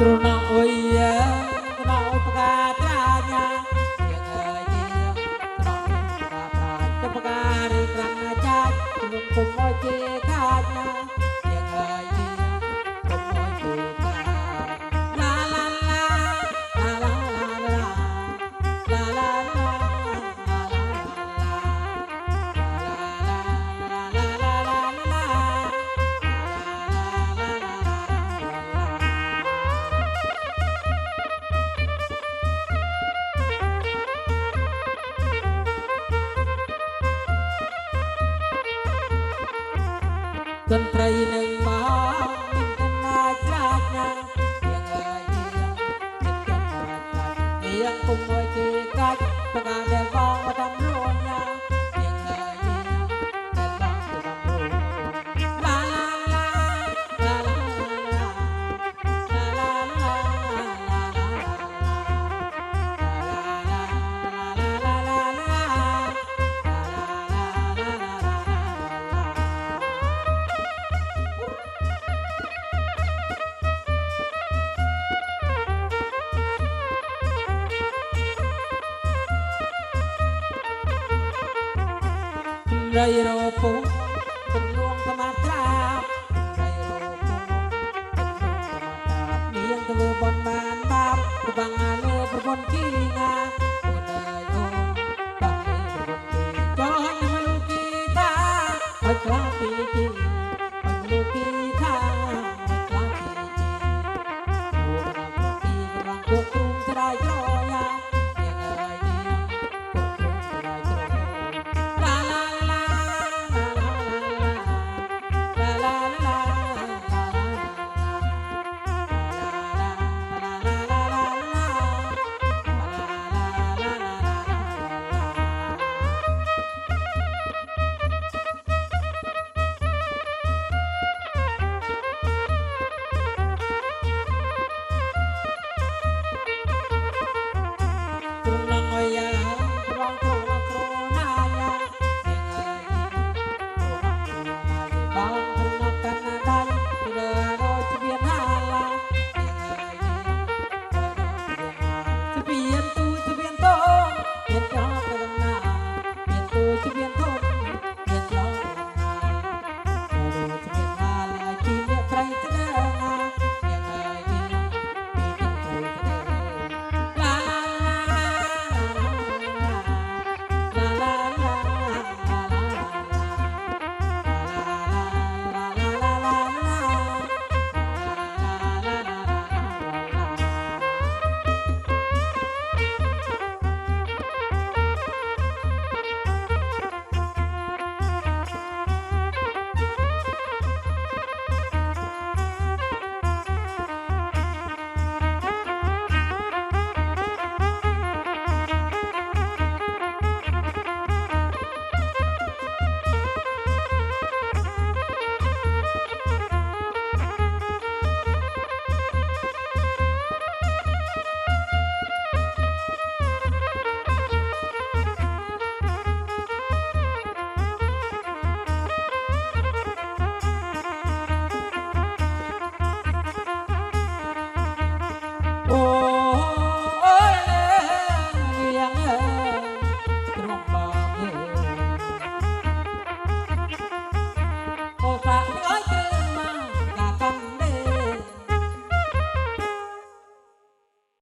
ទ្រណអុយទ្រណអុយបកាត្រាញាយើងអើយយើងទ្រណបកាត្រាចបការីក្រាំណាចាច់ខ្ញុំគុំអុយជាខាត ดนตรีหนึ่งมามินกันนาจากนังเพียงเอ่ยเพียงกันาจากเพียงคงมวยเจกัดประกาศแดงฟังมาทำ ไรโรปุเป็นลวงธรรมดาบไรโรปุเลี้ยงตัอบนบานบาบผู้บังอาเลผู้บนขี้งาผู้านยโบักเอผู้บนขี้ย้อนมันกีตาพระเจ้าปีธี